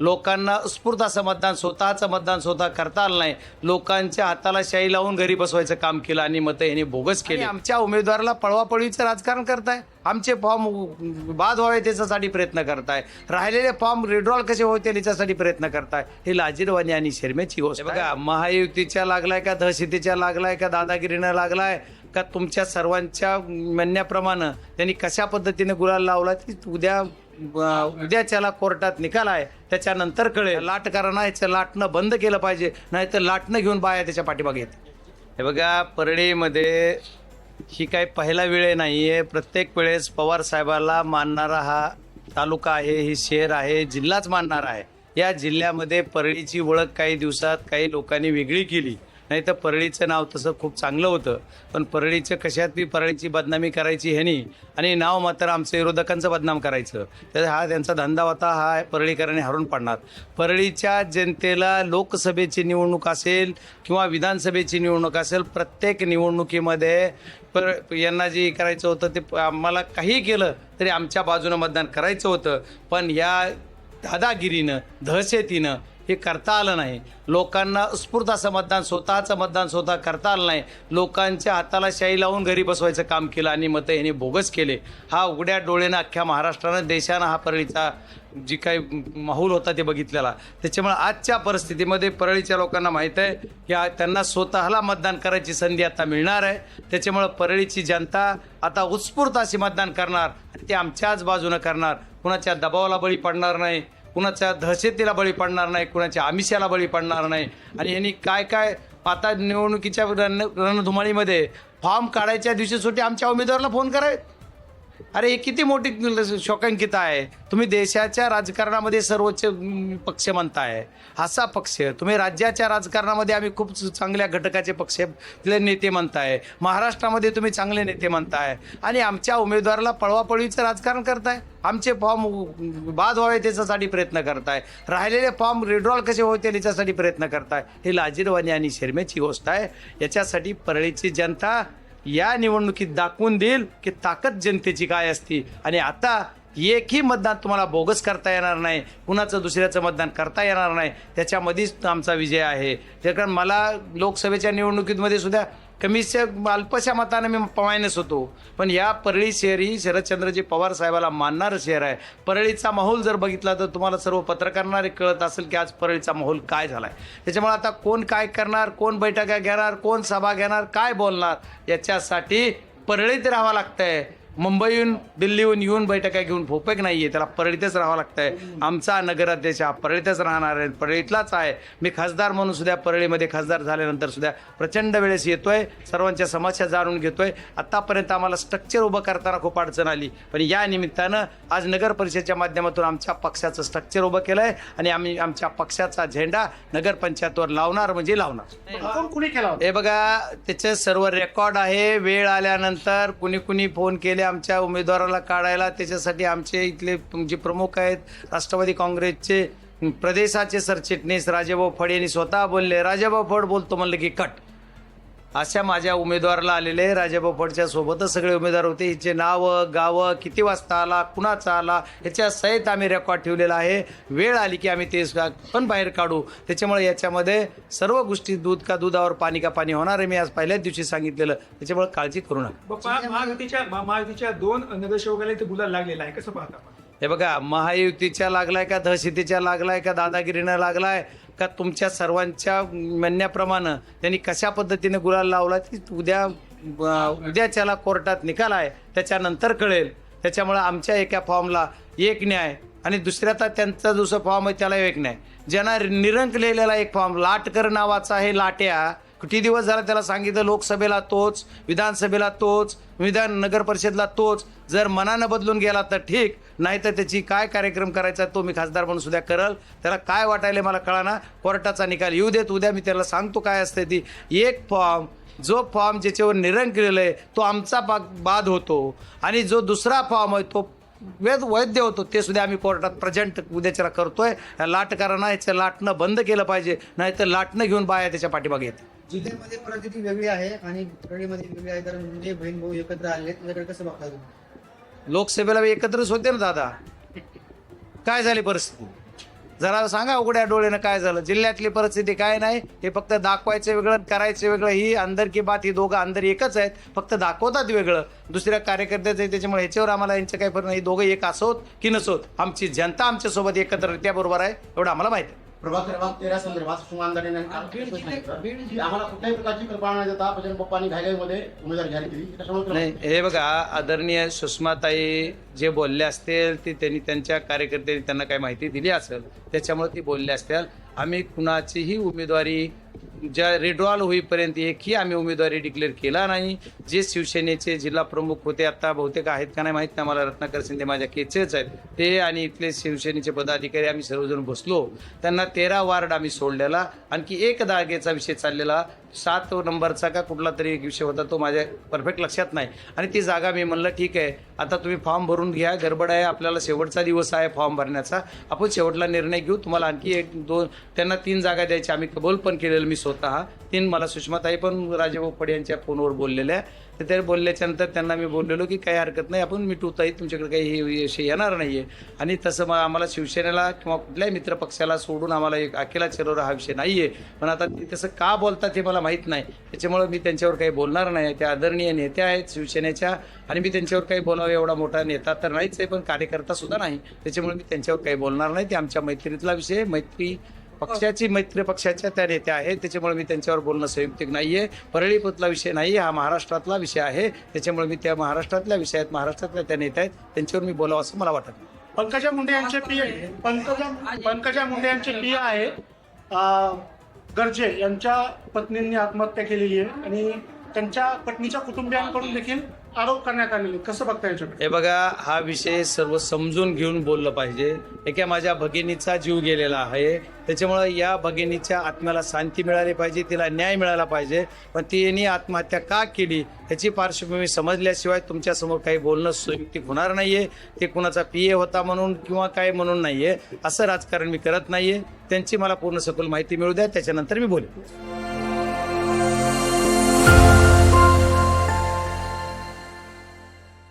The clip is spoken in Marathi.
लोकांना उत्स्फूर्त असं मतदान स्वतःचं मतदान स्वतः करता आलं नाही. लोकांच्या हाताला शाई लावून घरी बसवायचं काम केलं आणि मतं यांनी बोगस केली. आमच्या उमेदवाराला पळवापळवीचं राजकारण करताय. आमचे फॉर्म बाद व्हावे त्याच्यासाठी प्रयत्न करताय. राहिलेले फॉर्म रिड्रॉल कसे होते त्याच्यासाठी प्रयत्न करताय. हे लाजीरवाणी आणि शर्मेची गोष्ट. बघा महायुतीच्या लागलाय का दहशतीच्या लागलाय का दादागिरीनं लागलाय का तुमच्या सर्वांच्या म्हणण्याप्रमाणे त्यांनी कशा पद्धतीने गुलाल लावला ती उद्या उद्याच्याला कोर्टात निकाल आहे. त्याच्यानंतर कळेल. लाटकारांना याचं लाटणं बंद केलं पाहिजे. नाहीतर लाटणं घेऊन बाया त्याच्या पाठीमागे येते हे बघा परळीमध्ये ही काही पहिला वेळ नाही आहे प्रत्येक वेळेस पवार साहेबाला मानणारा हा तालुका आहे ही शहर आहे जिल्हाच मानणारा आहे. या जिल्ह्यामध्ये परळीची ओळख काही दिवसात काही लोकांनी वेगळी केली. नाही तर परळीचं नाव तसं खूप चांगलं होतं. पण परळीचं कशात बी परळीची बदनामी करायची ह्यानी आणि नाव मात्र आमच्या विरोधकांचं बदनाम करायचं. तर हा त्यांचा धंदा होता हा परळीकरांनी हरून पाडणार. परळीच्या जनतेला लोकसभेची निवडणूक असेल किंवा विधानसभेची निवडणूक असेल प्रत्येक निवडणुकीमध्ये पर यांना जे करायचं होतं ते आम्हाला काही केलं तरी आमच्या बाजूनं मतदान करायचं होतं. पण या दादागिरीनं दहशतीनं हे करता आलं नाही. लोकांना स्फूर्ताचं मतदान स्वतःचं मतदान स्वतः करता आलं नाही. लोकांच्या हाताला शाई लावून घरी बसवायचं काम केलं आणि मतं यांनी बोगस केले. हा उघड्या डोळ्यानं अख्ख्या महाराष्ट्रानं देशानं हा परळीचा जी काही माहोल होता ते बघितलेला. त्याच्यामुळे आजच्या परिस्थितीमध्ये परळीच्या लोकांना माहीत आहे की त्यांना स्वतःला मतदान करायची संधी आता मिळणार आहे. त्याच्यामुळं परळीची जनता आता उत्स्फूर्त अशी मतदान करणार ते आमच्याच बाजूनं करणार. कुणाच्या दबावाला बळी पडणार नाही. कुणाच्या दहशतीला बळी पडणार नाही कुणाच्या आमिषाला बळी पडणार नाही. आणि यांनी काय काय आता निवडणुकीच्या रण रणधुमाळीमध्ये फॉर्म काढायच्या दिवशी सुट्टी आमच्या उमेदवाराला फोन करायला अरे हे किती मोठी शोकांकिता आहे. तुम्ही देशाच्या राजकारणामध्ये सर्वोच्च पक्ष म्हणताय. असा पक्ष. तुम्ही राज्याच्या राजकारणामध्ये आम्ही खूप चांगल्या घटकाचे पक्ष नेते म्हणताय. महाराष्ट्रामध्ये तुम्ही चांगले नेते म्हणताय. आणि आमच्या उमेदवाराला पळवापळवीचं राजकारण करताय. आमचे फॉर्म बाद व्हावे त्याच्यासाठी प्रयत्न करताय. राहिलेले फॉर्म रिड्रॉल कसे होते त्याच्यासाठी प्रयत्न करताय. हे लाजीरवाणी आणि शर्मेची गोष्ट आहे. याच्यासाठी परळीची जनता या निवडणुकीत दाखवून देईल की ताकद जनतेची काय असती. आणि आता एकही मतदान तुम्हाला बोगस करता येणार नाही कुणाचं दुसऱ्याचं मतदान करता येणार नाही त्याच्यामध्येच आमचा विजय आहे. त्या कारण मला लोकसभेच्या निवडणुकीमध्ये सुद्धा कमीच्या अल्पशा मतानं मी मायनस होतो. पण या परळी शहर ही शरदचंद्रजी पवार साहेबाला मानणारं शहर आहे. परळीचा माहोल जर बघितला तर तुम्हाला सर्व पत्रकारांना कळत असेल की आज परळीचा माहोल काय झाला आहे त्याच्यामुळे आता कोण काय करणार कोण बैठका घेणार कोण सभा घेणार काय बोलणार याच्यासाठी परळीत राहावं लागतंय. मुंबईहून दिल्लीहून येऊन बैठका घेऊन फोपेक नाही आहे त्याला परळीतच राहावं लागतंय. आमचा नगराध्यक्ष हा परळीतच राहणार आहे परळीतलाच आहे. मी खासदार म्हणून सुद्धा परळीमध्ये खासदार झाल्यानंतर सुद्धा प्रचंड वेळेस येतोय सर्वांच्या समस्या जाणून घेतोय. आतापर्यंत आम्हाला स्ट्रक्चर उभं करताना खूप अडचण आली. पण या निमित्तानं आज नगर परिषदेच्या माध्यमातून आमच्या पक्षाचं स्ट्रक्चर उभं केलं आहे आणि आम्ही आमच्या पक्षाचा झेंडा नगरपंचायतवर लावणार म्हणजे लावणार. कोण केला हे बघा त्याचे सर्व रेकॉर्ड आहे. वेळ आल्यानंतर कुणी कुणी फोन केले आमच्या उमेदवाराला काढायला त्याच्यासाठी आमचे इथले जे प्रमुख आहेत राष्ट्रवादी काँग्रेसचे प्रदेशाचे सरचिटणीस राजेभाऊ फड यांनी स्वतः बोलले. राजेभाऊ फड बोलतो म्हणलं की कट. अशा माझ्या उमेदवाराला आलेले राजाभाऊ फडच्या सोबतच सगळे उमेदवार होते. हिचे नावं गावं किती वाजता आला कुणाचा आला ह्याच्या सहित आम्ही रेकॉर्ड ठेवलेला आहे. वेळ आली की आम्ही ते पण बाहेर काढू. त्याच्यामुळे याच्यामध्ये सर्व गोष्टी दूध का दुधावर पाणी का पाणी होणार आहे मी आज पहिल्याच दिवशी सांगितलेलं. त्याच्यामुळे काळजी करू नका. बाप्पा महायुतीच्या महायुतीच्या दोन नगरसेवकाला इथे गुलाल लागलेला आहे. कसं पाहता हे बघा महायुतीच्या लागलाय का दहशतीच्या लागलाय का दादागिरीनं लागलाय का तुमच्या सर्वांच्या म्हणण्याप्रमाणे त्यांनी कशा पद्धतीने गुलाल लावला ती उद्या उद्या उद्याच्याला कोर्टात निकाल आहे. त्याच्यानंतर कळेल. त्याच्यामुळे आमच्या एका फॉर्मला एक न्याय आणि दुसऱ्या तर त्यांचा दुसरा फॉर्म आहे त्याला एक न्याय. ज्यांना निरंक लिहिलेला एक फॉर्म लाटकर नावाचा आहे लाट्या किती दिवस झाला त्याला सांगितलं? लोकसभेला तोच विधानसभेला तोच विधान नगर परिषदला तोच. जर मनानं बदलून गेला तर ठीक नाही तर त्याची काय कार्यक्रम करायचा तो मी खासदार म्हणून सुद्धा करल. त्याला काय वाटायला मला कळाना. कोर्टाचा निकाल येऊ देत उद्या मी त्याला सांगतो काय असते ती. एक फॉर्म जो फॉर्म ज्याच्यावर निरंक केलेला आहे तो आमचा बा बाद होतो. आणि जो दुसरा फॉर्म आहे तो वेद वैद्य होतो ते सुद्धा आम्ही कोर्टात प्रेझेंट उद्याच्याला करतोय. लाटकारांना याचं लाटणं बंद केलं पाहिजे नाहीतर लाटणं घेऊन बाया त्याच्या पाठीमागे येते जिल्ह्यामध्ये परिस्थिती वेगळी आहे आणि परळीमध्ये वेगळी आहे कारण म्हणजे बहीण भाऊ एकत्र आले त्याच्याकडे कसं बघता तुम्ही? लोकसभेला एकत्रच होते ना दादा. काय झाली परिस्थिती? जरा सांगा उघड्या डोळ्यानं काय झालं? जिल्ह्यातली परिस्थिती काय नाही? हे फक्त दाखवायचं वेगळं करायचं वेगळं. ही अंदर की बात ही दोघं अंदर एकच आहेत. फक्त दाखवतात वेगळं. दुसऱ्या कार्यकर्त्याचं आहे त्याच्यामुळे ह्याच्यावर आम्हाला यांचं काही परिणाम नाही. दोघं एक असोत की नसोत. आमची जनता आमच्यासोबत एकत्र त्याबरोबर आहे. एवढं आम्हाला माहिती आहे. प्रभाग क्रमांक तेरा संदर्भात सुमानदारीने की आम्हाला कुठल्याही प्रकारची कल्पना न देता बजरंग पप्पांनी घाईघाईमध्ये उमेदवार जाहीर केली. त्याच्यामुळे नाही हे बघा आदरणीय सुषमाताई जे बोलले असतील ते त्यांनी त्यांच्या कार्यकर्त्यांनी त्यांना काही माहिती दिली असेल. त्याच्यामुळे ती बोलले असतील. आम्ही कुणाचीही उमेदवारी ज्या रिड्रॉल होईपर्यंत एकही आम्ही उमेदवारी डिक्लेअर केला नाही? जे शिवसेनेचे जिल्हा प्रमुख होते आता बहुतेक आहेत का नाही माहीत नाही. मला रत्नाकर शिंदे माझ्या केचेच आहेत. ते आणि इथले शिवसेनेचे पदाधिकारी आम्ही सर्वजण बसलो. त्यांना तेरा वार्ड आम्ही सोडलेला. आणखी एक दागेचा विषय चाललेला. सात नंबरचा का कुठला तरी एक विषय होता तो माझ्या परफेक्ट लक्षात नाही. आणि ती जागा मी म्हणलं ठीक आहे. आता तुम्ही फॉर्म भरून घ्या. गडबड आहे. आपल्याला शेवटचा दिवस आहे फॉर्म भरण्याचा. आपण शेवटला निर्णय घेऊ. तुम्हाला आणखी एक दोन त्यांना तीन जागा द्यायची आम्ही कबूल पण केलेलं मी स्वतः. तीन मला सुषमाताई पण राजेभाऊ फड यांच्या फोनवर बोललेल्या तर ते बोलल्याच्यानंतर त्यांना मी बोललेलो की काही हरकत नाही आपण मिटवताही तुमच्याकडे काही हे विषय येणार नाही आहे आणि तसं मग आम्हाला शिवसेनेला किंवा कुठल्याही मित्रपक्षाला सोडून आम्हाला एक अकेला चिरवरा हा विषय नाही आहे पण आता ते तसं का बोलतात हे मला माहीत नाही. त्याच्यामुळे मी त्यांच्यावर काही बोलणार नाही. त्या आदरणीय नेत्या आहेत शिवसेनेच्या आणि मी त्यांच्यावर काही बोलावं एवढा मोठा नेता तर नाहीच आहे पण कार्यकर्ता सुद्धा नाही. त्याच्यामुळे मी त्यांच्यावर काही बोलणार नाही. ते आमच्या मैत्रीतला विषय मैत्री पक्षाची मैत्री पक्षाच्या त्या नेत्या आहेत. त्याच्यामुळे मी त्यांच्यावर बोलणं संयुक्तिक नाहीये. परळीपुतला विषय नाही हा महाराष्ट्रातला विषय आहे. त्याच्यामुळे मी त्या महाराष्ट्रातल्या विषयात महाराष्ट्रातल्या त्या नेत्या आहेत. त्यांच्यावर मी बोलावं असं मला वाटत नाही. पंकजा मुंडे यांचे पी पंकजा पंकजा मुंडे यांचे पी आहे. गर्जे यांच्या पत्नींनी आत्महत्या केलेली आहे. आणि त्यांच्या पत्नीच्या कुटुंबियांकडून देखील आरोप करण्यात आलेले कसं बघता याच्याकडे? हे बघा हा विषय सर्व समजून घेऊन बोललं पाहिजे. एका माझ्या भगिनीचा जीव गेलेला आहे. त्याच्यामुळं या भगिनीच्या आत्म्याला शांती मिळाली पाहिजे तिला न्याय मिळाला पाहिजे. पण तिने आत्महत्या का केली? ह्याची पार्श्वभूमी समजल्याशिवाय तुमच्यासमोर काही बोलणं सुयुक्तिक होणार नाहीये. ते कुणाचा पी ए होता म्हणून किंवा काय म्हणून नाहीये. असं राजकारण मी करत नाहीये. त्यांची मला पूर्ण सखोल माहिती मिळू द्या. त्याच्यानंतर मी बोलेन.